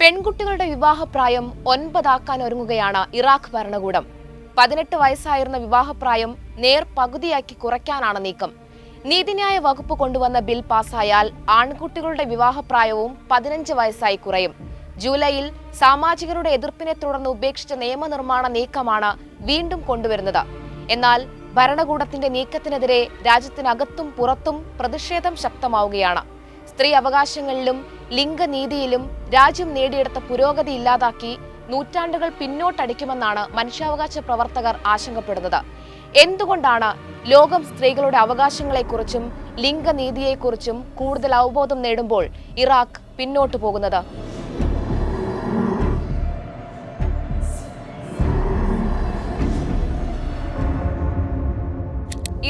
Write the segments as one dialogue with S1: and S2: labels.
S1: പെൺകുട്ടികളുടെ വിവാഹപ്രായം ഒൻപതാക്കാൻ ഒരുങ്ങുകയാണ് ഇറാഖ് ഭരണകൂടം. പതിനെട്ട് വയസ്സായിരുന്ന വിവാഹപ്രായം നേർ പകുതിയാക്കി കുറയ്ക്കാനാണ് നീക്കം. നീതിന്യായ വകുപ്പ് കൊണ്ടുവന്ന ബിൽ പാസ്സായാൽ ആൺകുട്ടികളുടെ വിവാഹപ്രായവും പതിനഞ്ച് വയസ്സായി കുറയും. ജൂലൈയിൽ സാമാജികരുടെ എതിർപ്പിനെ തുടർന്ന് ഉപേക്ഷിച്ച നിയമനിർമ്മാണ നീക്കമാണ് വീണ്ടും കൊണ്ടുവരുന്നത്. എന്നാൽ ഭരണകൂടത്തിന്റെ നീക്കത്തിനെതിരെ രാജ്യത്തിനകത്തും പുറത്തും പ്രതിഷേധം ശക്തമാവുകയാണ്. സ്ത്രീ അവകാശങ്ങളിലും ലിംഗനീതിയിലും രാജ്യം നേടിയെടുത്ത പുരോഗതി ഇല്ലാതാക്കി നൂറ്റാണ്ടുകൾ പിന്നോട്ടടിക്കുമെന്നാണ് മനുഷ്യാവകാശ പ്രവർത്തകർ ആശങ്കപ്പെടുന്നത്. എന്തുകൊണ്ടാണ് ലോകം സ്ത്രീകളുടെ അവകാശങ്ങളെക്കുറിച്ചും ലിംഗനീതിയെക്കുറിച്ചും കൂടുതൽ അവബോധം നേടുമ്പോൾ ഇറാഖ് പിന്നോട്ടു പോകുന്നത്?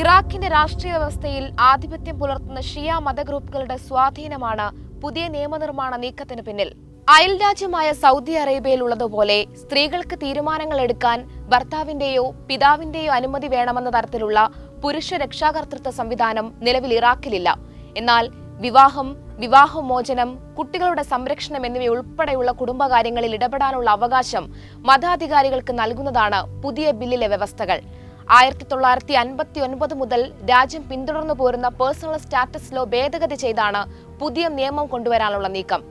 S1: ഇറാഖിന്റെ രാഷ്ട്രീയ വ്യവസ്ഥയിൽ ആധിപത്യം പുലർത്തുന്ന ഷിയ മതഗ്രൂപ്പുകളുടെ സ്വാധീനമാണ് പുതിയ നിയമനിർമ്മാണ നീക്കത്തിന് പിന്നിൽ. അയൽ രാജ്യമായ സൗദി അറേബ്യയിലുള്ളതുപോലെ സ്ത്രീകൾക്ക് തീരുമാനങ്ങൾ എടുക്കാൻ ഭർത്താവിന്റെയോ പിതാവിന്റെയോ അനുമതി വേണമെന്ന തരത്തിലുള്ള പുരുഷ രക്ഷാകർതൃത്വ സംവിധാനം നിലവിൽ ഇറാഖിലില്ല. എന്നാൽ വിവാഹം വിവാഹമോചനം കുട്ടികളുടെ സംരക്ഷണം എന്നിവയുൾപ്പെടെയുള്ള കുടുംബകാര്യങ്ങളിൽ ഇടപെടാനുള്ള അവകാശം മതാധികാരികൾക്ക് നൽകുന്നതാണ് പുതിയ ബില്ലിലെ വ്യവസ്ഥകൾ. ആയിരത്തി തൊള്ളായിരത്തി അൻപത്തി ഒൻപത് മുതൽ രാജ്യം പിന്തുടർന്നു പോരുന്ന പേഴ്സണൽ സ്റ്റാറ്റസ് ലോ ഭേദഗതി ചെയ്താണ് പുതിയ നിയമം കൊണ്ടുവരാനുള്ള നീക്കം.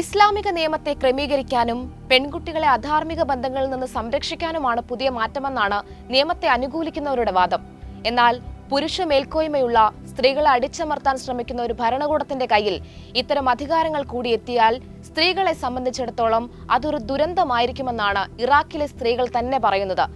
S1: ഇസ്ലാമിക നിയമത്തെ ക്രമീകരിക്കാനും പെൺകുട്ടികളെ അധാർമിക ബന്ധങ്ങളിൽ നിന്ന് സംരക്ഷിക്കാനുമാണ് പുതിയ മാറ്റമെന്നാണ് നിയമത്തെ അനുകൂലിക്കുന്നവരുടെ വാദം. എന്നാൽ പുരുഷ മേൽക്കോയ്മയുള്ള സ്ത്രീകളെ അടിച്ചമർത്താൻ ശ്രമിക്കുന്ന ഒരു ഭരണകൂടത്തിന്റെ കയ്യിൽ ഇത്തരം അധികാരങ്ങൾ കൂടി എത്തിയാൽ സ്ത്രീകളെ സംബന്ധിച്ചിടത്തോളം അതൊരു ദുരന്തമായിരിക്കുമെന്നാണ് ഇറാഖിലെ സ്ത്രീകൾ തന്നെ പറയുന്നത്.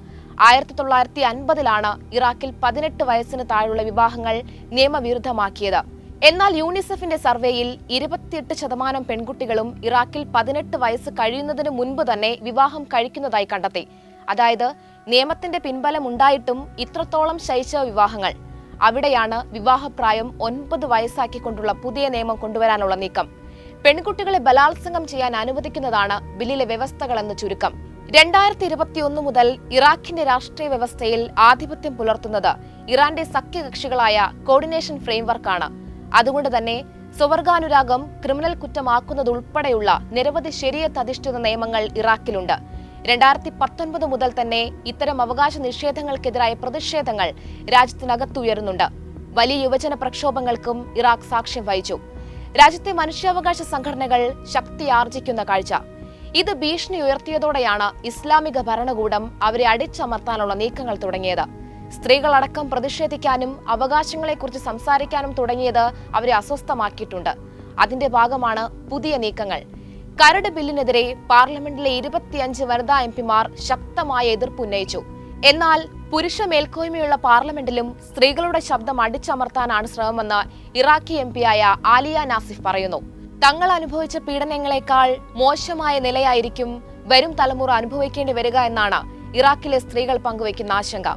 S1: ആയിരത്തി തൊള്ളായിരത്തി അൻപതിലാണ് ഇറാഖിൽ പതിനെട്ട് വയസ്സിന് താഴെയുള്ള വിവാഹങ്ങൾ നിയമവിരുദ്ധമാക്കിയത്. എന്നാൽ യൂണിസെഫിന്റെ സർവേയിൽ ഇരുപത്തിയെട്ട് ശതമാനം പെൺകുട്ടികളും ഇറാഖിൽ പതിനെട്ട് വയസ്സ് കഴിയുന്നതിന് മുൻപ് തന്നെ വിവാഹം കഴിക്കുന്നതായി കണ്ടെത്തി. അതായത് നിയമത്തിന്റെ പിൻബലം ഉണ്ടായിട്ടും ഇത്രത്തോളം ശൈശവ വിവാഹങ്ങൾ. അവിടെയാണ് വിവാഹപ്രായം ഒൻപത് വയസ്സാക്കിക്കൊണ്ടുള്ള പുതിയ നിയമം കൊണ്ടുവരാനുള്ള നീക്കം. പെൺകുട്ടികളെ ബലാത്സംഗം ചെയ്യാൻ അനുവദിക്കുന്നതാണ് ബില്ലിലെ വ്യവസ്ഥകളെന്ന് ചുരുക്കം. രണ്ടായിരത്തി ഇരുപത്തിയൊന്ന് മുതൽ ഇറാഖിന്റെ രാഷ്ട്രീയ വ്യവസ്ഥയിൽ ആധിപത്യം പുലർത്തുന്നത് ഇറാന്റെ സഖ്യകക്ഷികളായ കോർഡിനേഷൻ ഫ്രെയിംവർക്കാണ്. അതുകൊണ്ട് തന്നെ സ്വവർഗാനുരാഗം ക്രിമിനൽ കുറ്റമാക്കുന്നതുൾപ്പെടെയുള്ള നിരവധി ശരിയത്ത് അധിഷ്ഠിത നിയമങ്ങൾ ഇറാഖിലുണ്ട്. രണ്ടായിരത്തി പത്തൊൻപത് മുതൽ തന്നെ ഇത്തരം അവകാശ നിഷേധങ്ങൾക്കെതിരായ പ്രതിഷേധങ്ങൾ രാജ്യത്തിനകത്തുയരുന്നുണ്ട്. വലിയ യുവജന പ്രക്ഷോഭങ്ങൾക്കും ഇറാഖ് സാക്ഷ്യം വഹിച്ചു. രാജ്യത്തെ മനുഷ്യാവകാശ സംഘടനകൾ ശക്തിയാർജിക്കുന്ന കാഴ്ച. ഇത് ഭീഷണി ഉയർത്തിയതോടെയാണ് ഇസ്ലാമിക ഭരണകൂടം അവരെ അടിച്ചമർത്താനുള്ള നീക്കങ്ങൾ തുടങ്ങിയത്. സ്ത്രീകളടക്കം പ്രതിഷേധിക്കാനും അവകാശങ്ങളെക്കുറിച്ച് സംസാരിക്കാനും തുടങ്ങിയത് അവരെ അസ്വസ്ഥമാക്കിയിട്ടുണ്ട്. അതിന്റെ ഭാഗമാണ് പുതിയ നീക്കങ്ങൾ. കരട് ബില്ലിനെതിരെ പാർലമെന്റിലെ ഇരുപത്തിയഞ്ച് വനിതാ എം പിമാർ ശക്തമായ എതിർപ്പ് ഉന്നയിച്ചു. എന്നാൽ പുരുഷ മേൽക്കോയ്മയുള്ള പാർലമെന്റിലും സ്ത്രീകളുടെ ശബ്ദം അടിച്ചമർത്താനാണ് ശ്രമമെന്ന് ഇറാഖി എം ആലിയ നാസിഫ് പറയുന്നു. തങ്ങൾ അനുഭവിച്ച പീഡനങ്ങളെക്കാൾ മോശമായ നിലയായിരിക്കും വരും തലമുറ അനുഭവിക്കേണ്ടി വരിക എന്നാണ് ഇറാഖിലെ സ്ത്രീകൾ പങ്കുവയ്ക്കുന്ന ആശങ്ക.